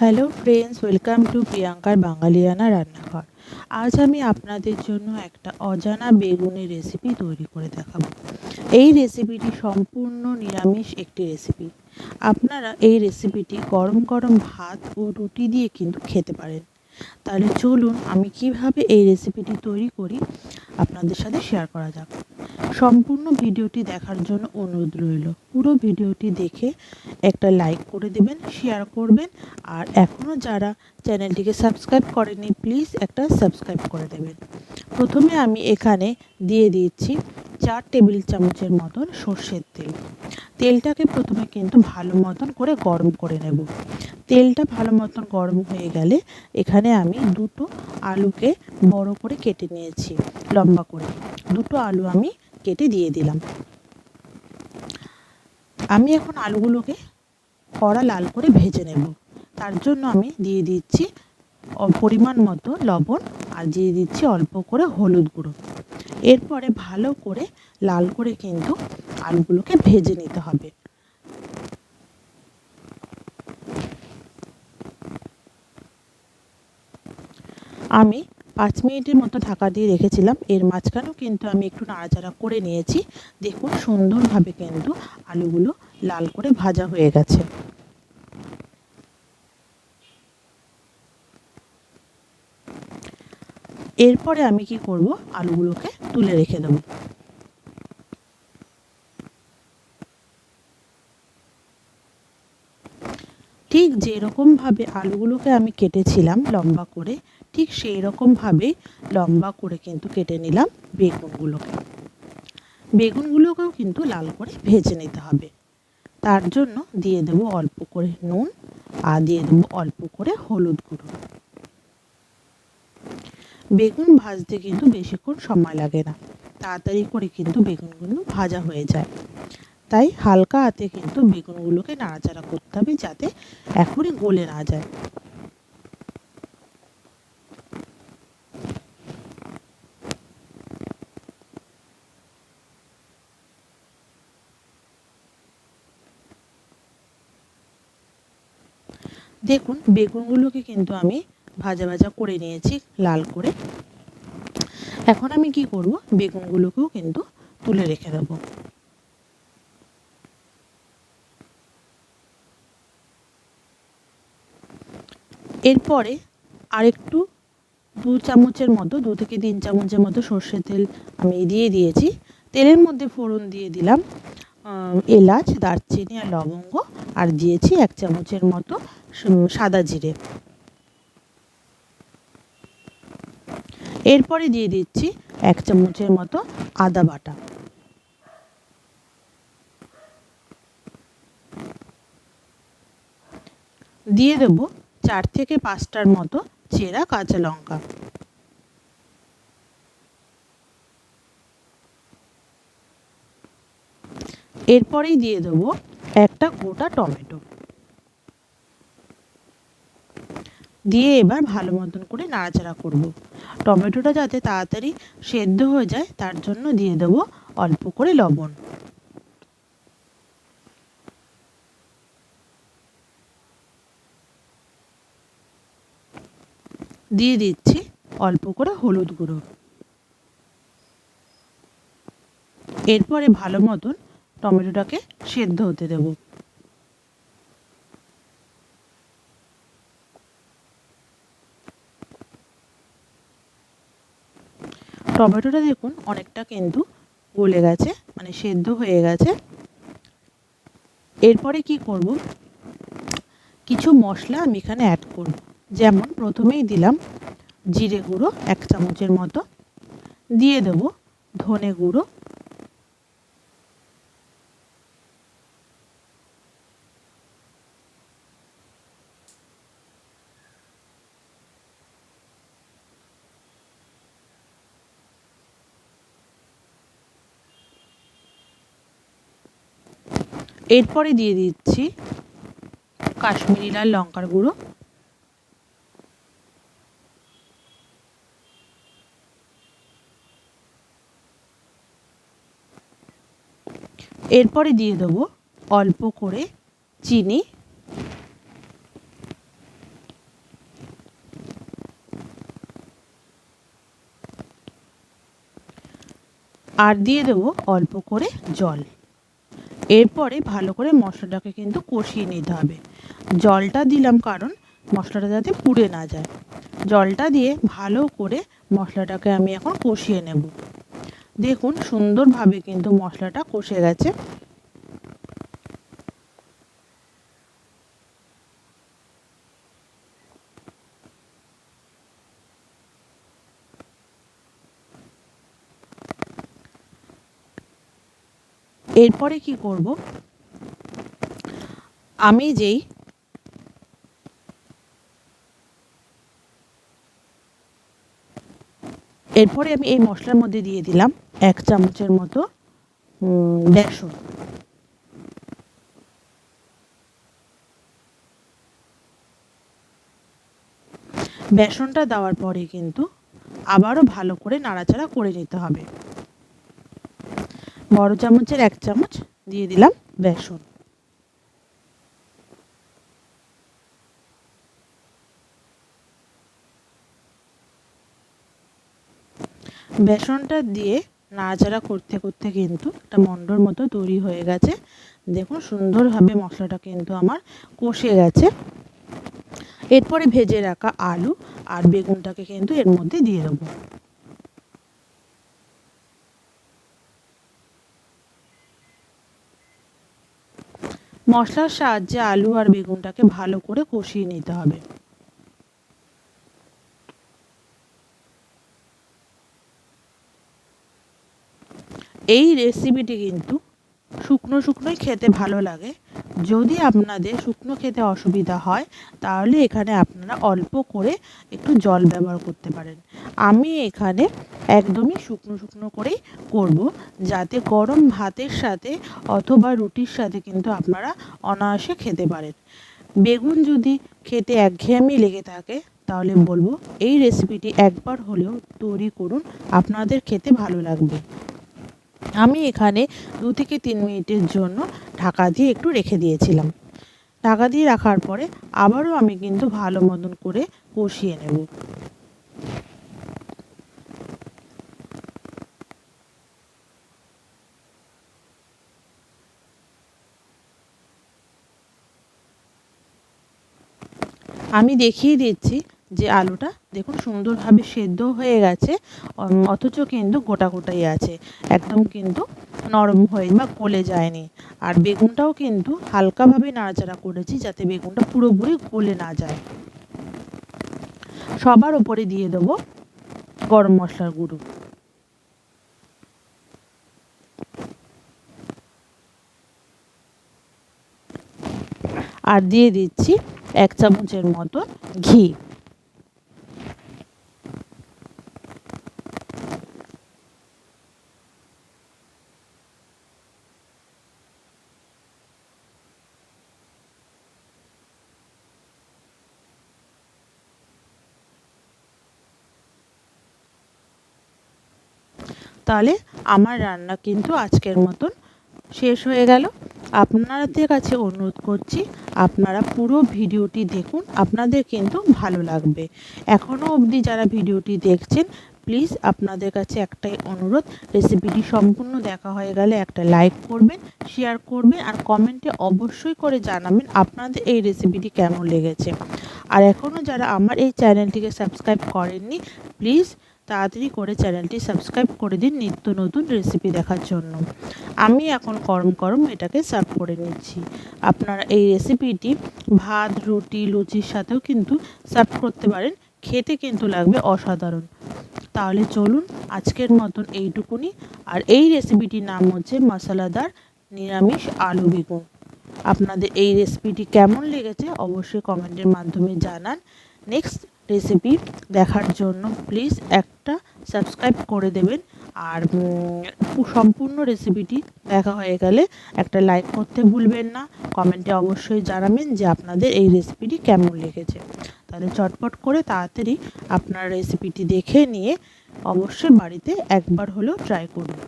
Hello friends welcome to প্রিয়াঙ্কার বাঙালিয়ানা রান্নাঘর আজ আমি আপনাদের জন্য একটা অজানা বেগুনের রেসিপি তৈরি করে দেখাবো। এই রেসিপিটি সম্পূর্ণ নিরামিষ একটি রেসিপি আপনারা এই রেসিপিটি গরম গরম ভাত ও রুটি দিয়ে কিন্তু খেতে পারেন। তাহলে চলুন আমি কীভাবে এই রেসিপিটি তৈরি করি, আপনাদের সাথে শেয়ার করা যাক। সম্পূর্ণ ভিডিওটি দেখার জন্য অনুরোধ রইল। পুরো ভিডিওটি দেখে একটা লাইক করে দেবেন, শেয়ার করবেন, আর এখনও যারা চ্যানেলটিকে সাবস্ক্রাইব করেনি প্লিজ একটা সাবস্ক্রাইব করে দেবেন। প্রথমে আমি এখানে দিয়ে দিচ্ছি চার টেবিল চামচের মতন সর্ষের তেল। তেলটাকে প্রথমে কিন্তু ভালো মতন করে গরম করে নেব। তেলটা ভালো মতন গরম হয়ে গেলে এখানে আমি দুটো আলুকে বড় করে কেটে নিয়েছি, লম্বা করে। দুটো আলু আমি কেটে দিয়ে দিলাম। আমি এখন আলুগুলোকে কড়া লাল করে ভেজে নেব। তার জন্য আমি দিয়ে দিচ্ছি পরিমাণ মতো লবণ আর দিয়ে দিচ্ছি অল্প করে হলুদ গুঁড়ো। এরপরে ভালো করে লাল করে কিন্তু আলুগুলোকে ভেজে নিতে হবে। আমি পাঁচ মিনিটের মতো ঢাকা দিয়ে রেখেছিলাম। এর মাঝখানেও কিন্তু আমি একটু নাড়াচাড়া করে নিয়েছি। দেখুন, সুন্দরভাবে কিন্তু আলুগুলো লাল করে ভাজা হয়ে গেছে। এরপরে আমি কি করব? আলুগুলোকে তুলে রেখে দেবো। যেরকমভাবে আলুগুলোকে আমি কেটেছিলাম লম্বা করে, ঠিক সেই রকমভাবে লম্বা করে কিন্তু কেটে নিলাম বেগুনগুলোকে। বেগুনগুলোকেও কিন্তু লাল করে ভেজে নিতে হবে। তার জন্য দিয়ে দেবো অল্প করে নুন আর দিয়ে দেবো অল্প করে হলুদ গুঁড়ো। বেগুন ভাজতে কিন্তু বেশিক্ষণ সময় লাগে না। তাড়াতাড়ি করে কিন্তু বেগুনগুলো ভাজা হয়ে যায়। তাই হালকা হাতে কিন্তু বেগুনগুলোকে নাড়াচাড়া করতে হবে যাতে এখনই গলে না যায়। দেখুন, বেগুনগুলোকে কিন্তু আমি ভাজা ভাজা করে নিয়েছি, লাল করে। এখন আমি কি করব? বেগুনগুলোকেও কিন্তু তুলে রেখে দেবো। এরপরে আরেকটু দু চামচের মতো, দু থেকে তিন চামচের মতো সর্ষের তেল আমি দিয়ে দিয়েছি। তেলের মধ্যে ফোড়ন দিয়ে দিলাম এলাচ, দারচিনি আর লবঙ্গ, আর দিয়েছি এক চামচের মতো সাদা জিরে। এরপরে দিয়ে দিচ্ছি এক চামচের মতো আদা বাটা। দিয়ে দেবো চার থেকে পাঁচটার মতো চেরা কাঁচা লঙ্কা। এরপরেই দিয়ে দেবো একটা গোটা টমেটো। দিয়ে এবার ভালো মতন করে নাড়াচাড়া করব। টমেটোটা যাতে তাড়াতাড়ি সেদ্ধ হয়ে যায়, তার জন্য দিয়ে দেবো অল্প করে লবণ। দিয়ে দিচ্ছি অল্প করে হলুদ গুঁড়ো। এরপরে ভালো মতন টমেটোটাকে সেদ্ধ হতে দেব। টমেটোটা দেখুন অনেকটা কিন্তু গলে গেছে মানে সেদ্ধ হয়ে গেছে। এরপরে কি করব? কিছু মশলা আমি এখানে অ্যাড করব। যেমন প্রথমেই দিলাম জিরে গুঁড়ো এক চামচের মতো। দিয়ে দেব ধনে গুঁড়ো। এরপরে দিয়ে দিচ্ছি কাশ্মীরি লাল লঙ্কার গুঁড়ো। এরপরে দিয়ে দেবো অল্প করে চিনি। আর দিয়ে দেবো অল্প করে জল। এরপরে ভালো করে মশলাটাকে কিন্তু কষিয়ে নিতে হবে। জলটা দিলাম কারণ মশলাটা যাতে পুড়ে না যায়। জলটা দিয়ে ভালো করে মশলাটাকে আমি এখন কষিয়ে নেব। দেখুন, সুন্দরভাবে কিন্তু মশলাটা কষে গেছে। এরপরে কি করব? আমি যেই এরপরে আমি এই মশলার মধ্যে দিয়ে দিলাম। এক চামচের মতো বেসন। বেসনটা দেওয়ার পরে কিন্তু আবারও ভালো করে নাড়াচাড়া করে নিতে হবে। বড় চামচের এক চামচ দিয়ে দিলাম বেসন। বেসনটা দিয়ে নাড়াচাড়া করতে করতে কিন্তু একটা মন্ডর মতো তৈরি হয়ে গেছে। দেখুন, সুন্দরভাবে মশলাটা কিন্তু আমার কষে গেছে। এরপরে ভেজে রাখা আলু আর বেগুনটাকে কিন্তু এর মধ্যে দিয়ে দেবো। মশলার সাহায্যে আলু আর বেগুনটাকে ভালো করে কষিয়ে নিতে হবে। এই রেসিপিটি কিন্তু শুকনো শুকনোই খেতে ভালো লাগে। যদি আপনাদের শুকনো খেতে অসুবিধা হয়, তাহলে এখানে আপনারা অল্প করে একটু জল ব্যবহার করতে পারেন। আমি এখানে একদমই শুকনো শুকনো করেই করব, যাতে গরম ভাতের সাথে অথবা রুটির সাথে কিন্তু আপনারা অনায়াসে খেতে পারেন। বেগুন যদি খেতে একঘেয়েমি লেগে থাকে, তাহলে বলব এই রেসিপিটি একবার হলেও তৈরি করুন, আপনাদের খেতে ভালো লাগবে। আমি এখানে দু থেকে তিন মিনিটের জন্য ঢাকা দিয়ে একটু রেখে দিয়েছিলাম। ঢাকা দিয়ে রাখার পরে আবারও আমি কিন্তু ভালো মতন করে কষিয়ে নেব। আমি দেখিয়ে দিচ্ছি যে আলুটা দেখুন সুন্দরভাবে সেদ্ধ হয়ে গেছে অথচ কিন্তু গোটা গোটাই আছে। একদম কিন্তু নরম হয়ে বা গলে যায়নি। আর বেগুনটাও কিন্তু হালকাভাবে নাড়াচাড়া করেছি যাতে বেগুনটা পুরোপুরি গলে না যায়। সবার ওপরে দিয়ে দেবো গরম মশলার গুঁড়ো। আর দিয়ে দিচ্ছি এক চামচের মতো ঘি। তাহলে আমার রান্না কিন্তু আজকের মতন শেষ হয়ে গেল। আপনাদের কাছে অনুরোধ করছি, আপনারা পুরো ভিডিওটি দেখুন, আপনাদের কিন্তু ভালো লাগবে। এখনও অবধি যারা ভিডিওটি দেখছেন প্লিজ আপনাদের কাছে একটাই অনুরোধ রেসিপিটি সম্পূর্ণ দেখা হয়ে গেলে একটা লাইক করবেন শেয়ার করবেন, আর কমেন্টে অবশ্যই করে জানাবেন আপনাদের এই রেসিপিটি কেমন লেগেছে। আর এখনও যারা আমার এই চ্যানেলটিকে সাবস্ক্রাইব করেননি প্লিজ তাড়াতাড়ি করে চ্যানেলটি সাবস্ক্রাইব করে দিন নিত্য নতুন রেসিপি দেখার জন্য। আমি এখন গরম গরম এটাকে সার্ভ করে নিচ্ছি। আপনারা এই রেসিপিটি ভাত, রুটি, লুচির সাথেও কিন্তু সার্ভ করতে পারেন। খেতে কিন্তু লাগবে অসাধারণ। তাহলে চলুন আজকের মতন এইটুকুনি। আর এই রেসিপিটির নাম হচ্ছে মশলাদার নিরামিষ আলু বেগুন। আপনাদের এই রেসিপিটি কেমন লেগেছে অবশ্যই কমেন্টের মাধ্যমে জানান। নেক্সট রেসিপি দেখার জন্য প্লিজ একটা সাবস্ক্রাইব করে দেবেন। আর সম্পূর্ণ রেসিপিটি দেখা হয়ে গেলে একটা লাইক করতে ভুলবেন না। কমেন্টে অবশ্যই জানাবেন যে আপনাদের এই রেসিপিটি কেমন লেগেছে। তাহলে চটপট করে তাড়াতাড়ি আপনার রেসিপিটি দেখে নিয়ে অবশ্যই বাড়িতে একবার হলেও ট্রাই করুন।